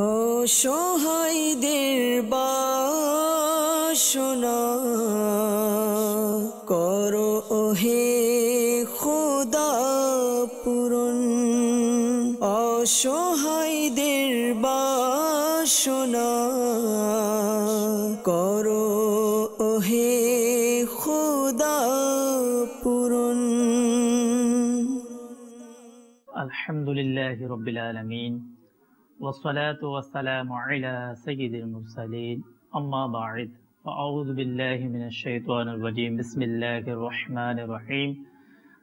ও সহায়দের বাসনা। করো ওহে খোদা পূরণ। অসহায়দের বাসনা। করো ওহে খোদা পূরণ। আলহামদুলিল্লাহ রবিল আলমিন। والصلاة والسلام على سيد المرسلين أما بعد فأعوذ بالله من الشيطان الرجيم بسم الله الرحمن الرحيم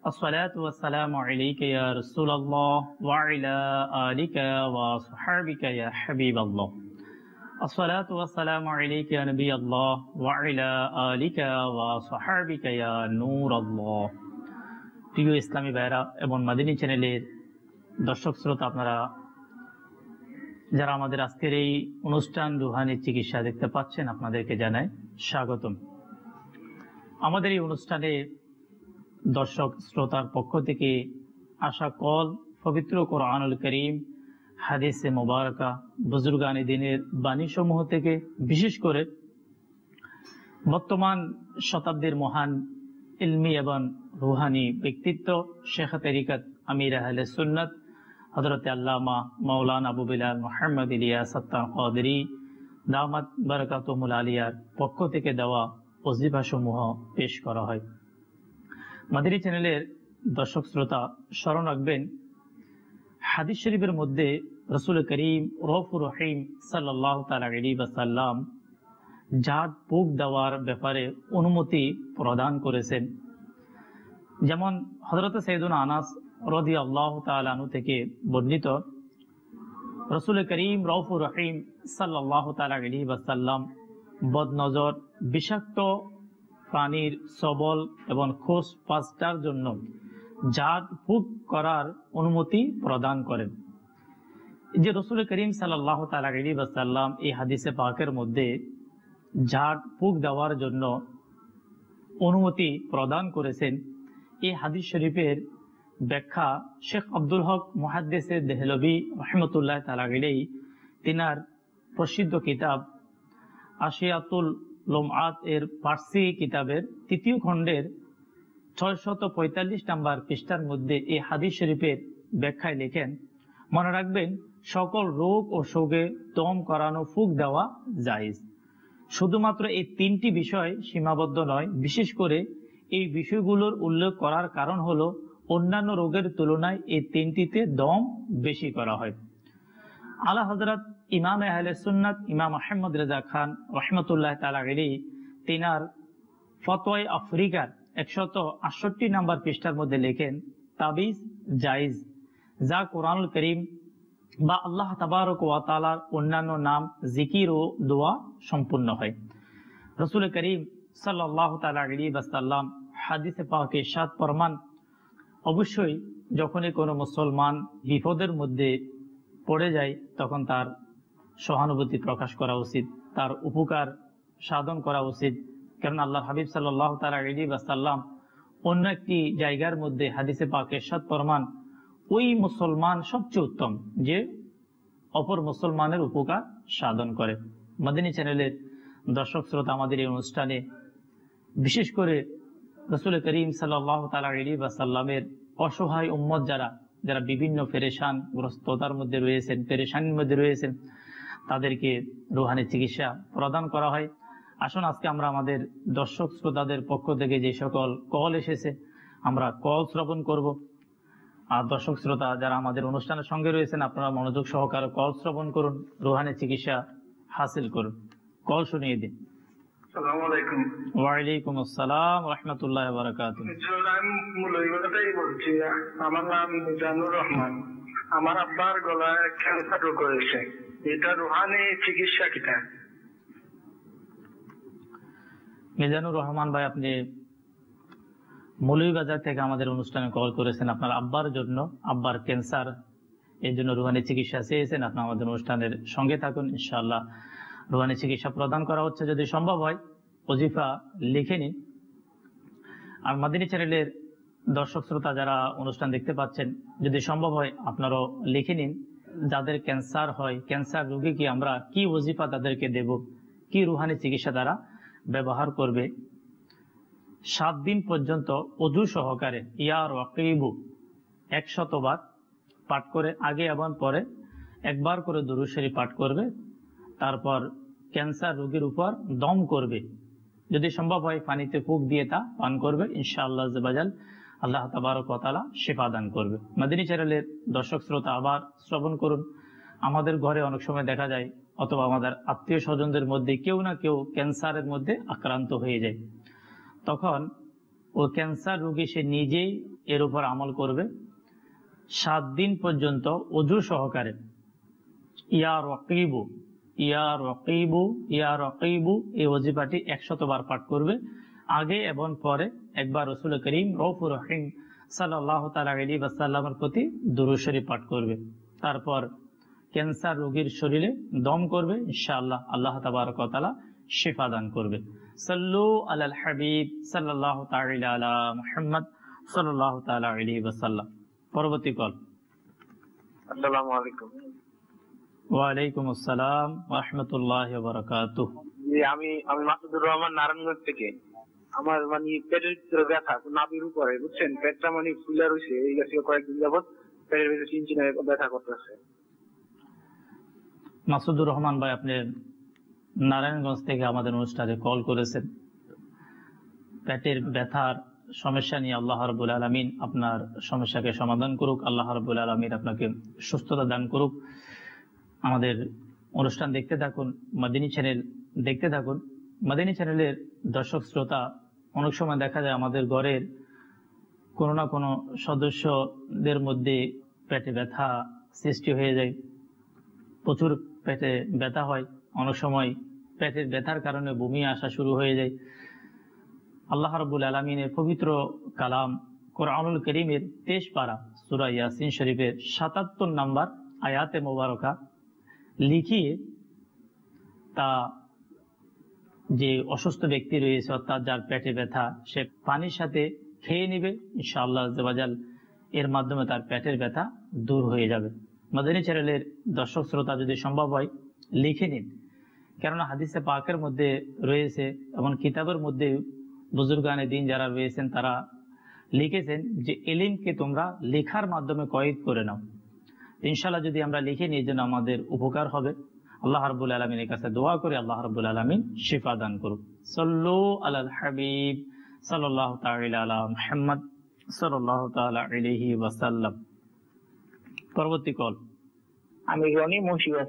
الصلاة والسلام عليك يا رسول الله وعلى آلك وصحابك يا حبيب الله الصلاة والسلام عليك يا نبي الله وعلى آلك وصحابك يا نور الله প্রিয় ইসলামী ভাইরা এবং মাদিনী চ্যানেলের দর্শক শ্রোতা আপনারা যারা আমাদের আজকের এই অনুষ্ঠান রুহানি চিকিৎসা দেখতে পাচ্ছেন, আপনাদেরকে জানাই স্বাগতম। আমাদের এই অনুষ্ঠানে দর্শক শ্রোতার পক্ষ থেকে আশা কল, পবিত্র কোরআনুল করিম, হাদিসে মোবারকা, বুজুর্গানি দিনের বাণীসমূহ থেকে বিশেষ করে বর্তমান শতাব্দীর মহান ইলমি এবং রুহানি ব্যক্তিত্ব শেখ তরিকত আমির আহলে সুন্নত হজরত আল্লামা মৌলান আবু বিলাল মোহাম্মদ ইলিয়া সত্তার কদরি দামাত বারকাতমুল আলিয়ার পক্ষ থেকে দেওয়া অজিফাসমূহ পেশ করা হয়। মাদিনী চ্যানেলের দর্শক শ্রোতা স্মরণ রাখবেন, হাদিস শরীফের মধ্যে রসুল করিম রফুর রহিম সাল্লাহ তালা জাত পোক দেওয়ার ব্যাপারে অনুমতি প্রদান করেছেন। যেমন হজরত সৈদুল আনাস রদি আল্লাহ থেকে বর্ণিত। রসুল করিম রফুর রহিম সাল্লাহ তালি বদনজর, বিষাক্ত প্রাণীর সবল এবং খোস পাঁচটার জন্য জাত ফুক করার অনুমতি প্রদান করেন। যে রসুল করিম সাল্লাহ তালি এই হাদিসে পাকের মধ্যে ঝাড় ফুক দেওয়ার জন্য অনুমতি প্রদান করেছেন, এই হাদিস শরীফের ব্যাখ্যা শেখ আব্দুল হক মহাদ্দেসে দেহলবি রহমতুল্লাহ তালাগিলেই তিনার প্রসিদ্ধ কিতাব আশিয়াতুল লোমআত এর পার্সি কিতাবের তৃতীয় খণ্ডের ছয়শত পঁয়তাল্লিশ নাম্বার পৃষ্ঠার মধ্যে এই হাদিস শরীফের ব্যাখ্যায় লেখেন, মনে রাখবেন সকল রোগ ও শোকে দম করানো ফুক দেওয়া জায়জ। শুধুমাত্র এই তিনটি বিষয় সীমাবদ্ধ নয়, বিশেষ করে এই বিষয়গুলোর উল্লেখ করার কারণ হলো অন্যান্য রোগের তুলনায় এই তিনটিতে দম বেশি করা হয়। আলা হজরত ইমাম আহলে সুন্নাত ইমাম আহমদ রেজা খান রহমতুল্লাহ তালাগিরি তিনার ফতোয় আফ্রিকার একশত আটষট্টি নাম্বার পৃষ্ঠার মধ্যে লেখেন, তাবিজ জাইজ যা কোরআনুল করিম বা আল্লাহ তাবারক ওয়াতালার অন্যান্য নাম জিকির ও দোয়া সম্পূর্ণ হয়। রসুল করিম সাল্লাহ তালী বাসাল্লাম হাদিসে পাকে সাত প্রমাণ অবশ্যই যখনই কোনো মুসলমান বিপদের মধ্যে পড়ে যায়, তখন তার সহানুভূতি প্রকাশ করা উচিত, তার উপকার সাধন করা উচিত। কারণ আল্লাহ হাবিব সাল্লাহ তালী বাসাল্লাম অন্য একটি জায়গার মধ্যে হাদিসে পাকে সাত প্রমাণ ওই মুসলমান সবচেয়ে উত্তম, যে অপর মুসলমানের উপকার সাধন করে। মাদিনী চ্যানেলের দর্শক শ্রোতা, আমাদের এই অনুষ্ঠানে বিশেষ করে রসুল করিম সাল্লাহ তালামের অসহায় উম্মত যারা যারা বিভিন্ন ফেরেশান গ্রস্ততার মধ্যে রয়েছেন ফেরেশানির মধ্যে রয়েছেন, তাদেরকে রুহানি চিকিৎসা প্রদান করা হয়। আসুন আজকে আমরা আমাদের দর্শক শ্রোতাদের পক্ষ থেকে যে সকল কল এসেছে, আমরা কল শ্রবণ করব। আর দর্শক শ্রোতা যারা আমাদের অনুষ্ঠানের সঙ্গে রয়েছেন, আপনারা মনোযোগ সহকারে কল শ্রবণ করুন, রুহানি চিকিৎসা হাসিল করুন। কল শুনিয়ে দিন। ওয়ালাইকুম আসসালাম রহমতুল্লাহ বারাকাত আমি মূলটাই বলছি আমার নাম মিজানুর রহমান। আমার আব্বার গলায় ক্যান্সার রোগ হয়েছে। এটা রুহানি চিকিৎসা কিটা মিজানুর রহমান ভাই আপনি মৌলভীবাজার থেকে আমাদের অনুষ্ঠানে কল করেছেন আপনার আব্বার জন্য। আব্বার ক্যান্সার এই জন্য রুহানি চিকিৎসা চেয়েছেন। আপনার আমাদের অনুষ্ঠানের সঙ্গে থাকুন ইনশাআল্লাহ। রুহানি চিকিৎসা প্রদান করা হচ্ছে যদি সম্ভব হয়, ওজিফা লিখে নিন। আর মাদিনী চ্যানেলের দর্শক শ্রোতা যারা অনুষ্ঠান দেখতে পাচ্ছেন, যদি সম্ভব হয় আপনারাও লিখে নিন। যাদের ক্যান্সার হয়, ক্যান্সার রোগীকে আমরা কি ওজিফা তাদেরকে দেব, কি রুহানি চিকিৎসা দ্বারা ব্যবহার করবে? সাত দিন পর্যন্ত অজু সহকারে ইয়ার ওয়াকিবু একশতবার পাঠ করে, আগে এবং পরে একবার করে দুরুশরী পাঠ করবে। তারপর ক্যান্সার রোগীর উপর দম করবে। যদি সম্ভব হয় পানিতে ফুক দিয়ে তা পান করবে, ইনশাআল্লাহ জবাজাল আল্লাহ তাবারকতালা শেফা দান করবে। মাদিনী চ্যানেলের দর্শক শ্রোতা আবার শ্রবণ করুন। আমাদের ঘরে অনেক সময় দেখা যায়, অথবা আমাদের আত্মীয় স্বজনদের মধ্যে কেউ না কেউ ক্যান্সারের মধ্যে আক্রান্ত হয়ে যায়। তখন ও ক্যান্সার রোগী সে নিজেই এর উপর আমল করবে। সাত দিন পর্যন্ত অজু সহকারে। ইয়া রকিবু ইয়া রকিবু ইয়া রকিবু, এই ওজিফাটি একশতবার পাঠ করবে। আগে এবং পরে একবার রসুল করিম রৌফুর রহিম সাল্লাহ তালা আলী বাসাল্লামের প্রতি দুরুশরী পাঠ করবে। তারপর ক্যান্সার রোগীর শরীরে দম করবে, ইনশাআল্লাহ আল্লাহ তাবারকতালা শিফা দান করবে। সাল্লু আলাল হাবিব সাল্লাহ আলা মুহাম্মদ সাল্লাহ তাআলা আলাইহি ওয়াসাল্লাম। পরবর্তী কল। আসসালামু আলাইকুম। ওয়ালাইকুম আসসালাম ওয়া রাহমাতুল্লাহি ওয়া বারাকাতুহু। আমি আমি মাসুদুর রহমান নারায়ণগঞ্জ থেকে। আমার মানে পেটের ভিতরে ব্যথা নাভির উপরে বুঝছেন? পেটটা মানে ফুলে রয়েছে এই গেছে কয়েকদিন যাবত পেটের ভিতরে চিনচিনে ব্যথা করতেছে। মাসুদুর রহমান ভাই আপনি নারায়ণগঞ্জ থেকে আমাদের অনুষ্ঠানে কল করেছেন। পেটের ব্যথার সমস্যা নিয়ে আল্লাহ রবুল আলমিন আপনার সমস্যাকে সমাধান করুক আল্লাহ রবুল আলমিন আপনাকে সুস্থতা দান করুক। আমাদের অনুষ্ঠান দেখতে থাকুন, মাদিনী চ্যানেল দেখতে থাকুন। মাদিনী চ্যানেলের দর্শক শ্রোতা অনেক সময় দেখা যায় আমাদের ঘরের কোনো না কোনো সদস্যদের মধ্যে পেটে ব্যথা সৃষ্টি হয়ে যায়। প্রচুর পেটে ব্যথা হয়। অনেক সময় পেটের ব্যথার কারণে বমি আসা শুরু হয়ে যায়। আল্লাহ রবুল আলমিনের পবিত্র কালাম কোরআনুল করিমের তেইশ পারা সুরা ইয়াসিন শরীফের সাতাত্তর নাম্বার আয়াতে মোবারকা লিখিয়ে তা যে অসুস্থ ব্যক্তি রয়েছে, অর্থাৎ যার পেটে ব্যথা, সে পানির সাথে খেয়ে নিবে, ইনশাআল্লাহ জবাজাল এর মাধ্যমে তার পেটের ব্যথা দূর হয়ে যাবে। মাদানী চ্যানেলের দর্শক শ্রোতা যদি সম্ভব হয়, লিখে নিন। কেননা হাদিসে পাকের মধ্যে রয়েছে, এবং কিতাবের মধ্যে বুজুর্গানে দিন যারা রয়েছেন, তারা লিখেছেন যে, এলিমকে তোমরা লেখার মাধ্যমে কয়েদ করে নাও। ইনশাল্লাহ যদি আমরা লিখে নিই যেন আমাদের উপকার হবে, আল্লাহ রাবুল আলমিনের কাছে দোয়া করে আল্লাহ রাবুল আলমিন শিফা দান করুক। সল্লু আল হাবিব সাল্লাহ আলা সাল্লাহ ওয়াসাল্লাম। পরবর্তী কল। আমি রনি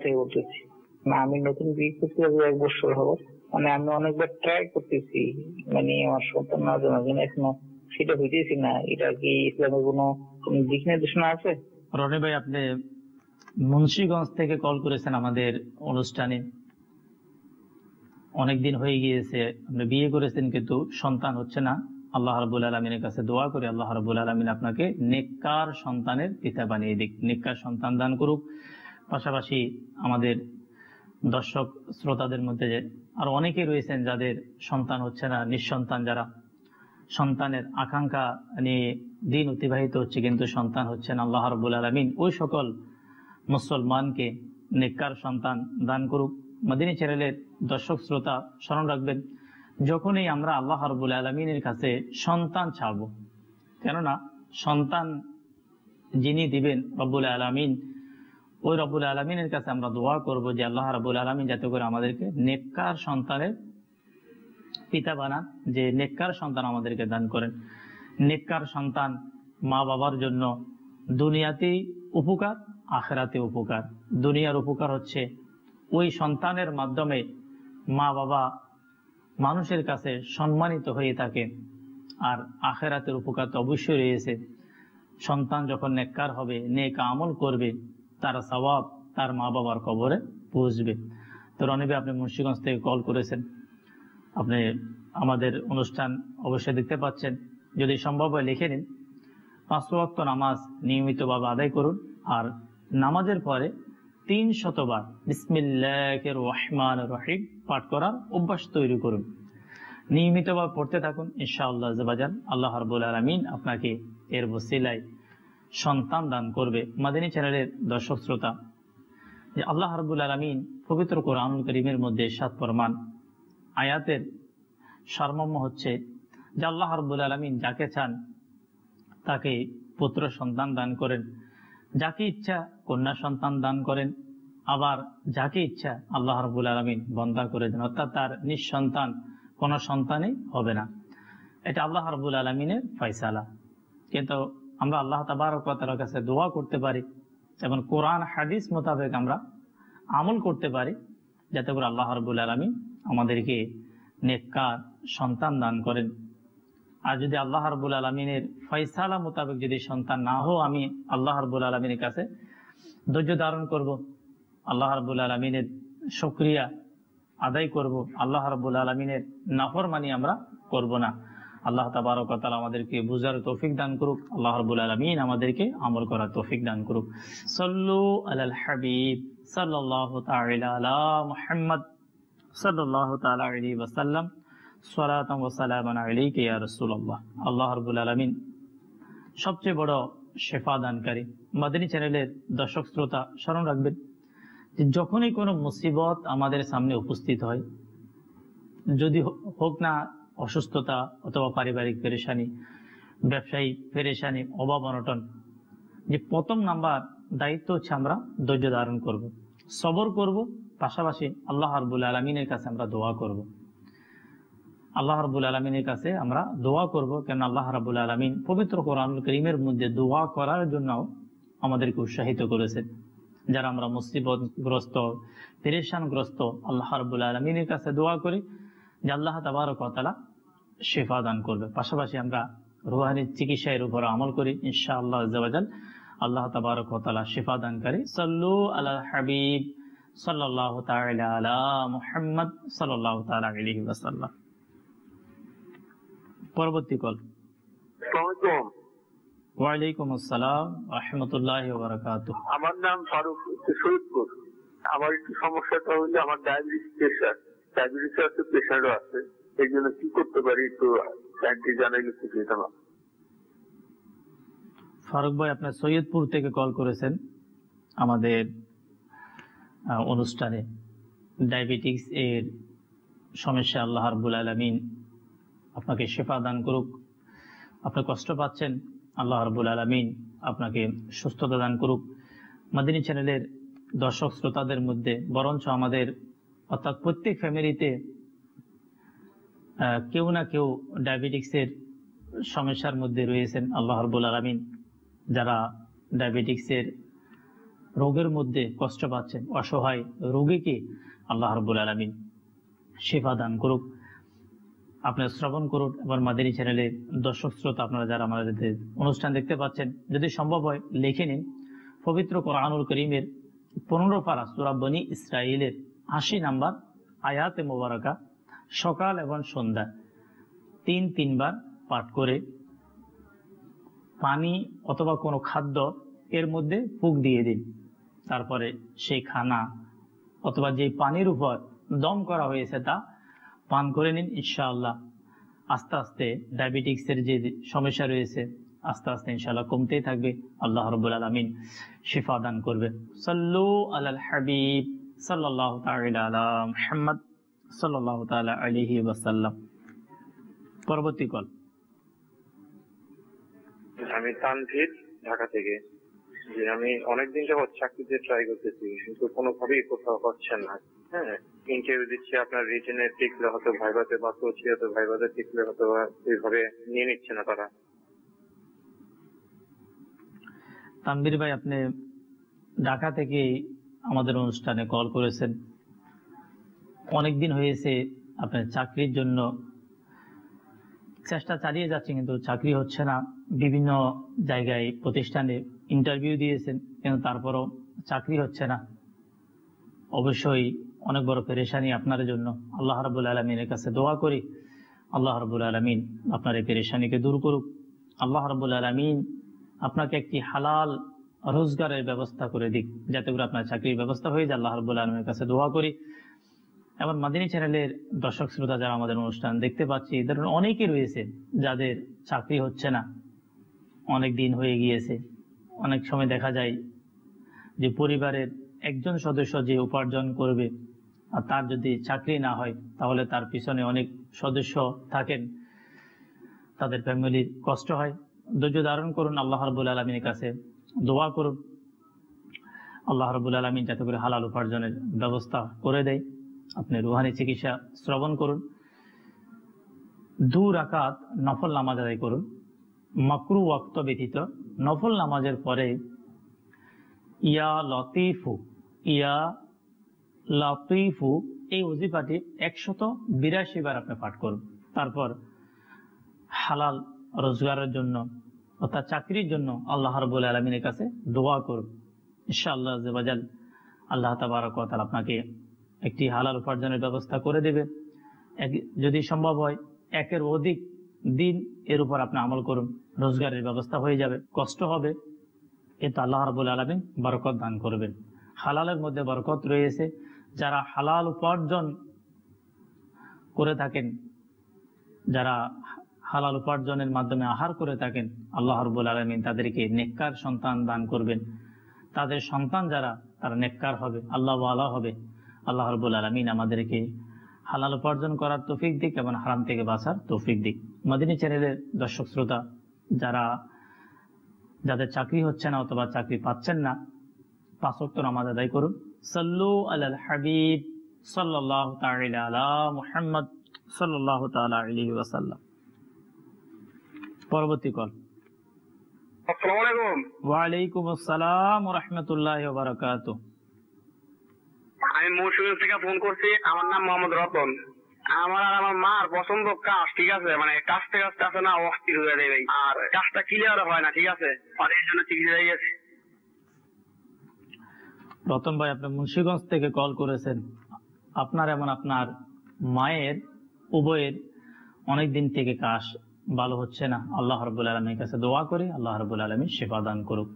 থেকে বলতেছি না, আমি নতুন বিয়ে করতে এক বছর হব মানে আমি অনেকবার ট্রাই করতেছি। মানে আমার সন্তান না কিন্তু এখনও সেটা হইতেছি না। এটা কি ইসলামের কোনো দিক নির্দেশনা আছে? রনি ভাই, আপনি মুন্সিগঞ্জ থেকে কল করেছেন আমাদের অনুষ্ঠানে। অনেক দিন হয়ে গিয়েছে, আপনি বিয়ে করেছেন কিন্তু সন্তান হচ্ছে না। আল্লাহ রাবুল আলমিনের কাছে দোয়া করে আল্লাহ রাবুল আলমিন আপনাকে নেককার সন্তানের পিতা বানিয়ে দিক। নেককার সন্তান দান করুক। পাশাপাশি আমাদের দর্শক শ্রোতাদের মধ্যে আর অনেকে রয়েছেন যাদের সন্তান হচ্ছে না, নিঃসন্তান যারা সন্তানের আকাঙ্ক্ষা নিয়ে দিন অতিবাহিত হচ্ছে, কিন্তু সন্তান হচ্ছে না আল্লাহ রবুল আলমিন। ওই সকল মুসলমানকে নেককার সন্তান দান করুক। মদিনী চ্যানেলের দর্শক শ্রোতা, স্মরণ রাখবেন, যখনই আমরা আল্লাহ রবুল আলমিনের কাছে সন্তান চাব কেননা সন্তান যিনি দিবেন রব্বুল আলমিন, ওই রব্বুল আলমিনের কাছে আমরা দোয়া করব যে আল্লাহ রবুল আলমিন যাতে করে আমাদেরকে নেককার সন্তানের পিতা বানান, যে নেককার সন্তান আমাদেরকে দান করেন। নেককার সন্তান মা বাবার জন্য দুনিয়াতেই উপকার আখেরাতে উপকার। দুনিয়ার উপকার হচ্ছে ওই সন্তানের মাধ্যমে মা বাবা মানুষের কাছে সম্মানিত হয়ে থাকে আর আখেরাতের উপকার তো অবশ্যই রয়েছে। সন্তান যখন নেককার হবে, নেক আমল করবে, তার স্বভাব তার মা বাবার কবরে পৌঁছবে। তো রনিবে আপনি মুন্সিগঞ্জ থেকে কল করেছেন। আপনি আমাদের অনুষ্ঠান অবশ্যই দেখতে পাচ্ছেন। যদি সম্ভব হয় লিখে নিন। পাঁচ ওয়াক্ত নামাজ নিয়মিতভাবে আদায় করুন আর নামাজের পরে তিন শতবার বিসমিল্লাহ রহমান রহিম পাঠ করার অভ্যাস তৈরি করুন। নিয়মিতভাবে পড়তে থাকুন, ইনশাআল্লাহ জবাজান আল্লাহ রবুল আলমিন আপনাকে এর বসিলায় সন্তান দান করবে। মাদিনী চ্যানেলের দর্শক শ্রোতা, যে আল্লাহ রবুল আলমিন পবিত্র কোরআনুল করিমের মধ্যে সাত প্রমাণ আয়াতের সারমর্ম হচ্ছে যে আল্লাহ রবুল আলমিন যাকে চান তাকে পুত্র সন্তান দান করেন। যাকে ইচ্ছা কন্যা সন্তান দান করেন। আবার যাকে ইচ্ছা আল্লাহ রবুল আলমিন বন্দা করে দেন। অর্থাৎ তার নিঃসন্তান কোনো সন্তানই হবে না। এটা আল্লাহ রবুল আলমিনের ফয়সালা। কিন্তু আমরা আল্লাহ তাবার কাছে দোয়া করতে পারি এবং কোরআন, হাদিস মোতাবেক আমরা আমল করতে পারি, যাতে করে আল্লাহ রবুল আলমী আমাদেরকে নেককার সন্তান দান করেন। আর যদি আল্লাহ রবুল আলমিনের ফয়সালা মোতাবেক যদি সন্তান না হো আমি আল্লাহ রবুল আলমিনের কাছে ধৈর্য ধারণ করব, আল্লাহ রবুল আলমিনের সক্রিয়া আদায় করব, আল্লাহ রবুল আলমিনের নাফরমানি আমরা করব না। আল্লাহ তাবারকাল আমাদেরকে বুঝার তৌফিক দান করুক, আল্লাহ রবুল আলমিন আমাদেরকে আমল করার তৌফিক দান করুক। সল্লু আল হাবিব সাল্লাহ তালা মুহাম্মদ। সবচেয়ে বড় শেফা দানকারী মাদানী চ্যানেলের দর্শক শ্রোতা, স্মরণ রাখবেন যে যখনই কোনো মুসিবত আমাদের সামনে উপস্থিত হয়, যদি হোক না অসুস্থতা অথবা পারিবারিক পেরেশানি, ব্যবসায়ী পেরেশানি, অভাব অনটন, যে প্রথম নাম্বার দায়িত্ব হচ্ছে আমরা ধৈর্য ধারণ করব। সবর করব পাশাপাশি আল্লাহ রবুল আলমিনের কাছে আমরা দোয়া করব। আল্লাহ রবুল আলমিনের কাছে আমরা দোয়া করব কেন আল্লাহ রাবুল আলমিন পবিত্র কোরআনুল করিমের মধ্যে দোয়া করার জন্য আমাদেরকে উৎসাহিত করেছেন। যারা আমরা মুসিবতগ্রস্ত, পেরেশানগ্রস্ত, আল্লাহ রবুল আলমিনের কাছে দোয়া করি, যে আল্লাহ তাবারকতালা শেফা দান করবে। পাশাপাশি আমরা রুহানির চিকিৎসার উপর আমল করি ইনশা আল্লাহ আল্লাহ তাবারকতালা শেফা দানকারী। সাল্লু আল্লাহ হাবিব। সাল্লাহ তালা আলা সাল্লাহ তালা আলহি ওয়াসাল্লাম। পরবর্তী কল। ওয়ালাইকুম আসসালাম রহমতুল্লাহ বারাকাত আমার নাম ফারুক শহীদপুর আমার একটু সমস্যাটা হইলে আমার ডায়াবেটিস প্রেশার ডায়াবেটিস আছে প্রেশারও আছে। এই জন্য কি করতে পারি একটু জানতে জানাইলে খুশি হতাম ফারুক ভাই আপনার সৈয়দপুর থেকে কল করেছেন। আমাদের অনুষ্ঠানে ডায়াবেটিক্স এর সমস্যা আল্লাহ রাব্বুল আলমিন আপনাকে শেফা দান করুক। আপনি কষ্ট পাচ্ছেন, আল্লাহ রাব্বুল আলমিন আপনাকে সুস্থতা দান করুক। মাদিনী চ্যানেলের দর্শক শ্রোতাদের মধ্যে, বরঞ্চ আমাদের অর্থাৎ প্রত্যেক ফ্যামিলিতে কেউ না কেউ ডায়াবেটিক্সের সমস্যার মধ্যে রয়েছেন আল্লাহ রাব্বুল আলমিন। যারা ডায়াবেটিক্সের রোগের মধ্যে কষ্ট পাচ্ছেন, অসহায় রোগীকে আল্লাহ রাব্বুল আলমিন সেবা দান করুক। আপনার শ্রবণ করুন। এবং মাদানী চ্যানেলের দর্শক শ্রোতা, আপনারা যারা আমাদের অনুষ্ঠান দেখতে পাচ্ছেন, যদি সম্ভব হয় লিখে নিন। পবিত্র কোরআনুল করিমের পনেরো পারা সুরাবনী ইসরায়েলের আশি নাম্বার আয়াতে মোবারকা, সকাল এবং সন্ধ্যা তিন তিনবার পাঠ করে পানি অথবা কোনো খাদ্য এর মধ্যে ফুক দিয়ে দিন। তারপরে সেই খানা অথবা যে পানির উপর দম করা হয়েছে তা পান করে নিন ইনশাআল্লাহ। আস্তে আস্তে ডায়াবেটিক্সের যে সমস্যা রয়েছে, আস্তে আস্তে ইনশাআল্লাহ কমতেই থাকবে। আল্লাহ রবুল আলমিন শিফা দান করবে সাল্লু আলাল হাবিব সাল্লাহ তাআলা সাল্লাহ আলাইহি ওয়াসাল্লাম। পরবর্তী কল আমি তানভীর, ঢাকা থেকে। যে আমি অনেকদিন যাবৎ চাকরিতে ট্রাই করতেছি, কিন্তু কোনোভাবেই কোথাও হচ্ছে না। হ্যাঁ ইন্টারভিউ দিচ্ছি, আপনার রিটেনে টিকলে হয়তো ভাইভাতে বা করছি হয়তো ভাইভাতে টিকলে হয়তো এইভাবে নিয়ে নিচ্ছে না তারা। তানবীর ভাই, আপনি ঢাকা থেকে আমাদের অনুষ্ঠানে কল করেছেন। অনেকদিন হয়েছে আপনার চাকরির জন্য। চেষ্টা চালিয়ে যাচ্ছে, কিন্তু চাকরি হচ্ছে না। বিভিন্ন জায়গায়, প্রতিষ্ঠানে ইন্টারভিউ দিয়েছেন কিন্তু তারপরও চাকরি হচ্ছে না? অবশ্যই অনেক বড় পেরেশানি আপনার জন্য। আল্লাহ রাবুল আলমিনের কাছে দোয়া করি। আল্লাহ রাবুল আলমিন আপনার এই পেরেশানিকে দূর করুক। আল্লাহ রাবুল আলমিন আপনাকে একটি হালাল রোজগারের ব্যবস্থা করে দিক, যাতে করে আপনার চাকরির ব্যবস্থা হয়ে যায়। আল্লাহ রাবুল আলমের কাছে দোয়া করি। এবং মাদিনী চ্যানেলের দর্শক শ্রোতা যারা আমাদের অনুষ্ঠান দেখতে পাচ্ছি, এদের অনেকে রয়েছে যাদের চাকরি হচ্ছে না। অনেক দিন হয়ে গিয়েছে। অনেক সময় দেখা যায় যে পরিবারের একজন সদস্য যে উপার্জন করবে আর তার যদি চাকরি না হয়, তাহলে তার পিছনে অনেক সদস্য থাকেন। তাদের ফ্যামিলির কষ্ট হয়। ধৈর্য ধারণ করুন আল্লাহ রবুল আলমীর কাছে। দোয়া করুন। আল্লাহ রবুল আলমী যাতে করে হালাল উপার্জনের ব্যবস্থা করে দেয়। আপনি রুহানি চিকিৎসা শ্রবণ করুন। দু রাকাত নফল নামাজ আদায় করুন। মাকরু ওয়াক্ত ব্যতীত নফল নামাজের পরে, ইয়া লতিফু ইয়া লতিফু, এই ওজিফাটি একশত বিরাশি বার আপনি পাঠ করুন। তারপর হালাল রোজগারের জন্য অর্থাৎ চাকরির জন্য আল্লাহ রবুল আলমিনের কাছে দোয়া করুন। ইনশাআল্লাহ জেবাজাল আল্লাহ তাবারক তাআলা আপনাকে একটি হালাল উপার্জনের ব্যবস্থা করে দেবে। যদি সম্ভব হয়, একের অধিক দিন, এর উপর আপনি আমল করুন। রোজগারের ব্যবস্থা হয়ে যাবে, কষ্ট হবে। কিন্তু আল্লাহ রাবুল আলমিন বরকত দান করবেন। হালালের মধ্যে বরকত রয়েছে। যারা হালাল উপার্জন করে থাকেন, যারা হালাল উপার্জনের মাধ্যমে আহার করে থাকেন, আল্লাহ রবুল আলমিন তাদেরকে নেককার সন্তান দান করবেন। তাদের সন্তান যারা, তারা নেককার হবে আল্লাহ আল্লাহ হবে। আল্লাহ রবুল আলমিন আমাদেরকে হালাল উপার্জন করার তৌফিক দিক এবং হারাম থেকে বাঁচার তৌফিক দিক। মদিনী চ্যানেলের দর্শক শ্রোতা যারা যাদের চাকরি হচ্ছে না অথবা চাকরি পাচ্ছেন না পাঁচ নামাজ আদায় করুন। সাল্লু আলাল হাবিব তাআলা মুহাম্মদ ওয়াসাল্লাম। পরবর্তী কল। আসসালামু রাহমাতুল্লাহি আমি থেকে ফোন করছি। আমার নাম মোহাম্মদ রতন। আমার আর আমার মার পছন্দ কাজ, ঠিক আছে? মানে কাজটা কাজটা আছে না, অস্থির হয়ে দেবে আর কাজটা ক্লিয়ার হয় না, ঠিক আছে? আর এর জন্য চিকিৎসা গেছে। রতন ভাই, আপনি মুন্সিগঞ্জ থেকে কল করেছেন। আপনার এবং আপনার মায়ের, উভয়ের অনেক দিন থেকে কাশ ভালো হচ্ছে না। আল্লাহ রবুল আলমীর কাছে দোয়া করি, আল্লাহ রবুল আলমী সেবা দান করুক।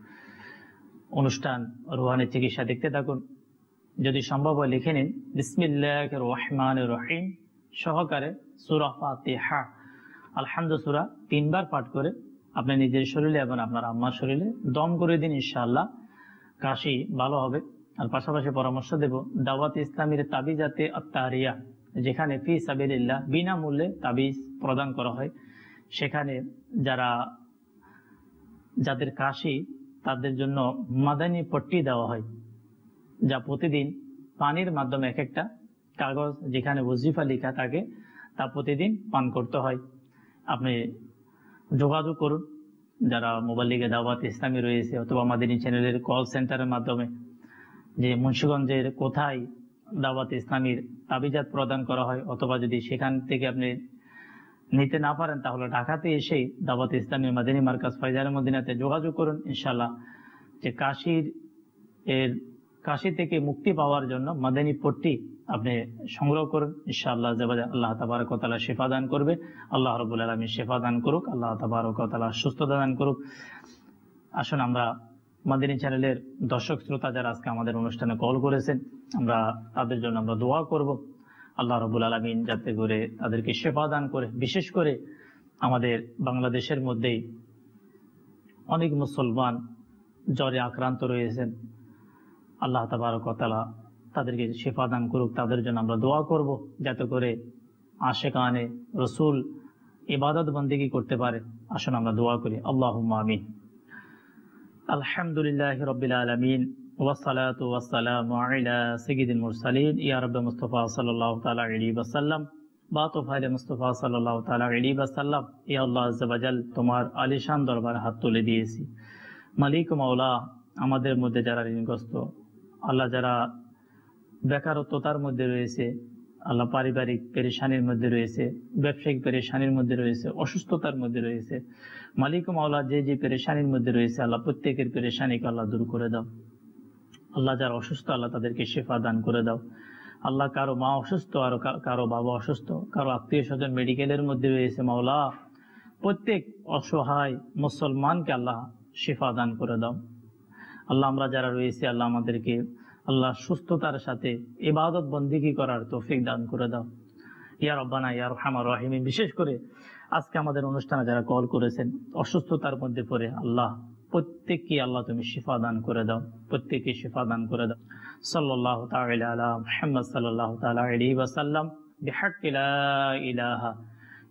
অনুষ্ঠান রুহানি চিকিৎসা দেখতে থাকুন। যদি সম্ভব হয়, লিখে নিন। বিসমিল্লাহ রহমান রহিম। সহকারে সুরা ফাতিহা। আলহামদু সুরা তিনবার পাঠ করে আপনি নিজের শরীরে এবং আপনার আম্মার শরীরে দম করে দিন ইনশাআল্লাহ। কাশি ভালো হবে। আর পাশাপাশি পরামর্শ দেব, দাওয়াত ইসলামীর তাবিজাতে আত্মারিয়া যেখানে ফি সাবিল্লাহ বিনামূল্যে তাবিজ প্রদান করা হয়। সেখানে যারা, যাদের কাশি তাদের জন্য মাদানি পট্টি দেওয়া হয়, যা প্রতিদিন পানির মাধ্যমে এক একটা কাগজ যেখানে ওজিফা লেখা থাকে, তা প্রতিদিন পান করতে হয়। আপনি যোগাযোগ করুন, যারা মোবাইল লিগে দাওয়াত, ইসলামী রয়েছে, অথবা আমাদের এই চ্যানেলের কল সেন্টারের মাধ্যমে, যে মুন্সীগঞ্জের কোথায় দাওয়াত, ইসলামীর তাবিজাত প্রদান করা হয়, অথবা যদি সেখান থেকে আপনি নিতে না পারেন, তাহলে ঢাকাতে এসেই দাওয়াত ইসলামী মাদিনী মার্কাজ ফাইজারের মদিনাতে যোগাযোগ করুন ইনশাল্লাহ যে কাশির এর, কাশি থেকে মুক্তি পাওয়ার জন্য মাদানী পট্টি আপনি সংগ্রহ করুন, ইনশাআল্লাহ আল্লাহ তাবারক তাআলা শেফা দান করবে। আল্লাহ রবুল আলমী শেফা দান করুক, আল্লাহ তাবারক তাআলা সুস্থতা দান করুক। আসুন আমরা মাদিনী চ্যানেলের দর্শক শ্রোতা যারা আজকে আমাদের অনুষ্ঠানে কল করেছেন, আমরা তাদের জন্য আমরা দোয়া করব। আল্লাহ রবুল আলমিন যাতে করে তাদেরকে শেফা দান করে। বিশেষ করে আমাদের বাংলাদেশের মধ্যেই অনেক মুসলমান জ্বরে আক্রান্ত রয়েছেন। আল্লাহ তাবারকতালা তাদেরকে শেফা দান করুক, তাদের জন্য আমরা দোয়া করব যাতে করে আশেকানে রসুল ইবাদত বন্দিগি করতে পারে। আসুন আমরা দোয়া করি। আল্লাহ আমিন। আলহামদুলিল্লাহ রবিল আলমিন মুস্তফা বা মুস্তফা তাআলা আল্লাহ তোমার আলিশান দরবারে হাত তুলে দিয়েছি। মালিক আমাদের মধ্যে যারা ঋণগ্রস্ত, আল্লাহ যারা বেকারত্বতার মধ্যে রয়েছে, আল্লাহ পারিবারিক পেরেশানির মধ্যে রয়েছে, ব্যবসায়িক পেরেশানির মধ্যে রয়েছে, অসুস্থতার মধ্যে রয়েছে। মালিক মাওলা যে যে পেরেশানির মধ্যে রয়েছে, আল্লাহ প্রত্যেকের পেরেশানিকে আল্লাহ দূর করে দাও। আল্লাহ যারা অসুস্থ, আল্লাহ তাদেরকে শেফা দান করে দাও। আল্লাহ কারও মা অসুস্থ আর কারও বাবা অসুস্থ, কারও আত্মীয় স্বজন মেডিকেলের মধ্যে রয়েছে, মাওলা। প্রত্যেক অসহায় মুসলমানকে আল্লাহ শেফা দান করে দাও। আল্লাহ আমরা যারা রয়েছে, আল্লাহ আমাদেরকে আল্লাহ সুস্থতার সাথে ইবাদত বন্দিগি করার তৌফিক দান করে দাও। ইয়া রব্বানা, ইয়া রহমান। রহিমি বিশেষ করে আজকে আমাদের অনুষ্ঠানে যারা কল করেছেন, অসুস্থতার মধ্যে পড়ে আল্লাহ প্রত্যেককে আল্লাহ তুমি শিফা দান করে দাও প্রত্যেককে শিফা দান করে দাও। সাল্লাল্লাহু তাআলা আলা মুহাম্মদ, সাল্লাল্লাহু তাআলা আলাইহি ওয়াসাল্লাম। বিহাক্কি লা ইলাহা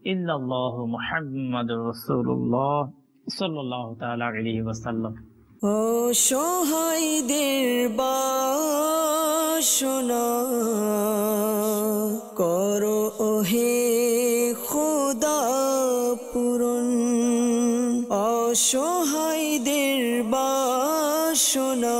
ইল্লাল্লাহু মুহাম্মাদুর রাসূলুল্লাহ। সাল্লাল্লাহু তাআলা আলাইহি ওয়াসাল্লাম। অসহায়দের বাসনা। করো ওহে খোদা পূরণ। অসহায়দের বাসনা।